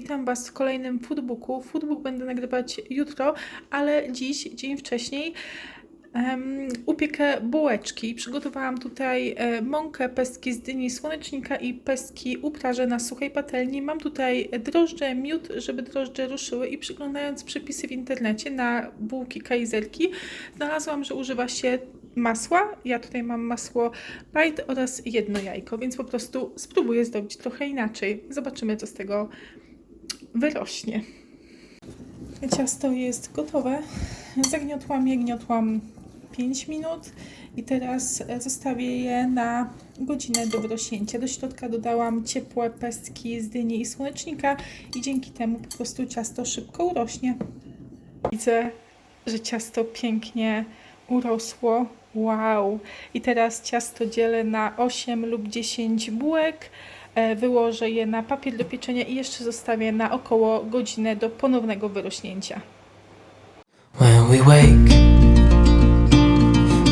Witam Was w kolejnym foodbooku. Foodbook będę nagrywać jutro, ale dziś, dzień wcześniej, em, upiekę bułeczki. Przygotowałam tutaj e, mąkę, pestki z dyni słonecznika i pestki uprażę na suchej patelni. Mam tutaj drożdże, miód, żeby drożdże ruszyły i przyglądając przepisy w internecie na bułki kajzerki, znalazłam, że używa się masła. Ja tutaj mam masło light oraz jedno jajko, więc po prostu spróbuję zrobić trochę inaczej. Zobaczymy, co z tego wyrośnie. Ciasto jest gotowe. Zagniotłam je, gniotłam 5 minut i teraz zostawię je na godzinę do wyrośnięcia. Do środka dodałam ciepłe pestki z dyni i słonecznika i dzięki temu po prostu ciasto szybko urośnie. Widzę, że ciasto pięknie urosło. Wow! I teraz ciasto dzielę na 8 lub 10 bułek. E, Wyłożę je na papier do pieczenia i jeszcze zostawię na około godzinę do ponownego wyrośnięcia. When we wake,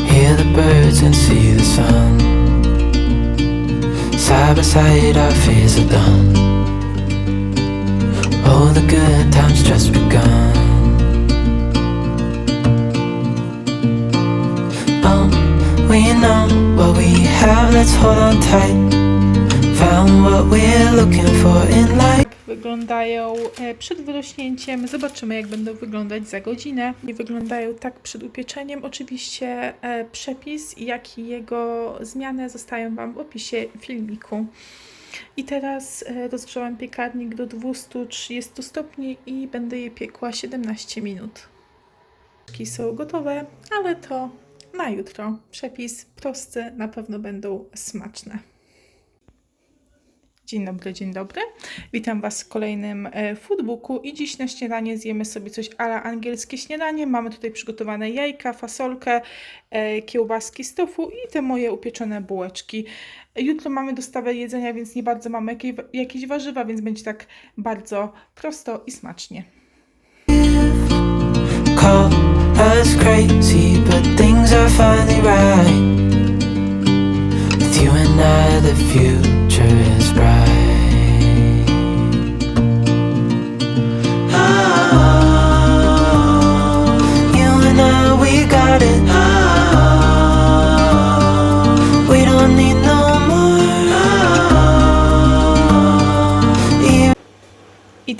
hear the birds and see the sun. Side by side, our fears are done. Oh, the good times just begun. Oh, we know what we have, let's hold on tight. Wyglądają e, przed wyrośnięciem, zobaczymy jak będą wyglądać za godzinę. I wyglądają tak przed upieczeniem. Oczywiście e, przepis, jak i jego zmiany zostają Wam w opisie filmiku. I teraz e, rozgrzałam piekarnik do 230 stopni i będę je piekła 17 minut. Są gotowe, ale to na jutro. Przepis prosty, na pewno będą smaczne. Dzień dobry, dzień dobry. Witam Was w kolejnym e, foodbooku i dziś na śniadanie zjemy sobie coś ala angielskie śniadanie. Mamy tutaj przygotowane jajka, fasolkę, e, kiełbaski z tofu i te moje upieczone bułeczki. Jutro mamy dostawę jedzenia, więc nie bardzo mamy jakiej, jakieś warzywa, więc będzie tak bardzo prosto i smacznie. Call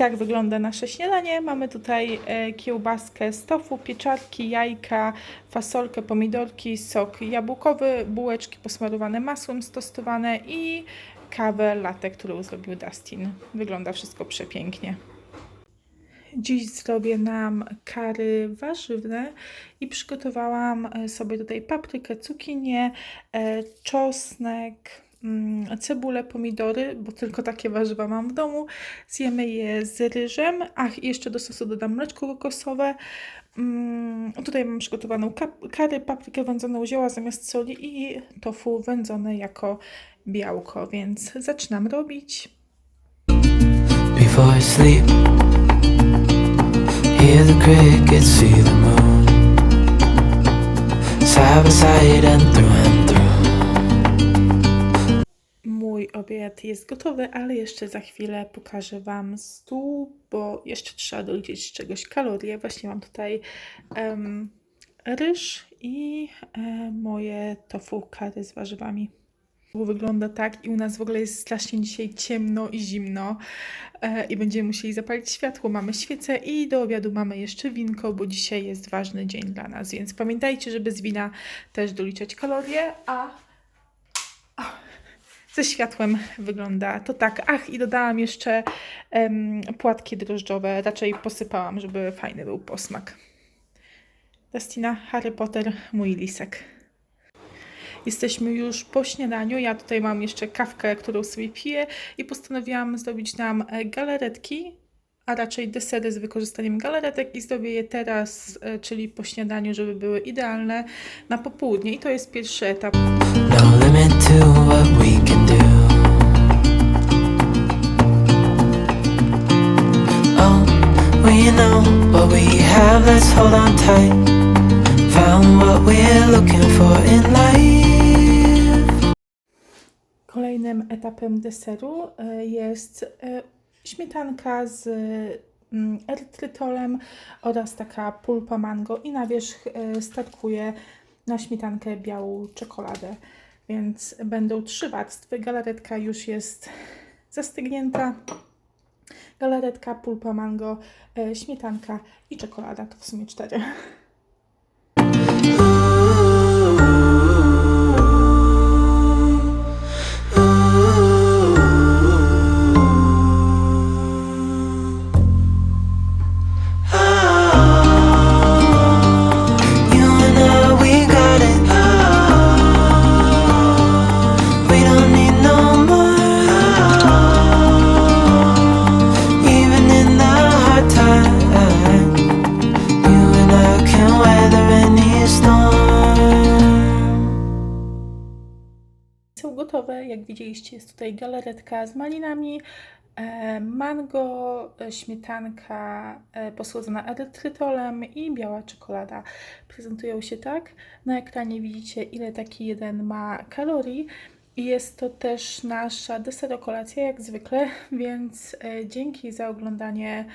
tak wygląda nasze śniadanie. Mamy tutaj e, kiełbaskę z tofu, pieczarki, jajka, fasolkę, pomidorki, sok jabłkowy, bułeczki posmarowane masłem stostowane i kawę latte, którą zrobił Dustin. Wygląda wszystko przepięknie. Dziś zrobię nam kary warzywne i przygotowałam e, sobie tutaj paprykę, cukinię, e, czosnek, cebulę, pomidory, bo tylko takie warzywa mam w domu. Zjemy je z ryżem. Ach, i jeszcze do sosu dodam mleczko kokosowe. Mm, Tutaj mam przygotowaną kary, paprykę wędzoną zioła zamiast soli i tofu wędzone jako białko, więc zaczynam robić. before I sleep. Hear the crickets, see the moon. Side by side and through and obiad jest gotowy, ale jeszcze za chwilę pokażę Wam stół, bo jeszcze trzeba doliczyć czegoś kalorie. Właśnie mam tutaj em, ryż i e, moje tofu kary z warzywami. Wygląda tak i u nas w ogóle jest strasznie dzisiaj ciemno i zimno e, i będziemy musieli zapalić światło. Mamy świecę i do obiadu mamy jeszcze winko, bo dzisiaj jest ważny dzień dla nas, więc pamiętajcie, żeby z wina też doliczać kalorie, a ze światłem wygląda to tak. Ach, i dodałam jeszcze em, płatki drożdżowe. Raczej posypałam, żeby fajny był posmak. Dustina, Harry Potter, mój lisek. Jesteśmy już po śniadaniu. Ja tutaj mam jeszcze kawkę, którą sobie piję i postanowiłam zrobić nam e, galaretki, a raczej desery z wykorzystaniem galaretek i zrobię je teraz, e, czyli po śniadaniu, żeby były idealne na popołudnie. I to jest pierwszy etap. No what we have, let's hold on tight. Found what we're looking for in life. Kolejnym etapem deseru e, jest e, śmietanka z mm, erytrytolem oraz taka pulpa mango i na wierzch e, statkuje na śmietankę białą czekoladę. Więc będą trzy warstwy. Galaretka już jest zastygnięta. Galaretka, pulpa mango, e, śmietanka i czekolada. To w sumie cztery. Jak widzieliście, jest tutaj galaretka z malinami, e, mango, e, śmietanka e, posłodzona erytrytolem i biała czekolada. Prezentują się tak. Na ekranie widzicie, ile taki jeden ma kalorii. I jest to też nasza deserokolacja, jak zwykle, więc dzięki za oglądanie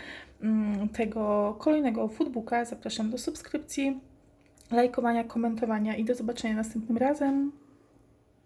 mm, tego kolejnego foodbooka. Zapraszam do subskrypcji, lajkowania, komentowania i do zobaczenia następnym razem.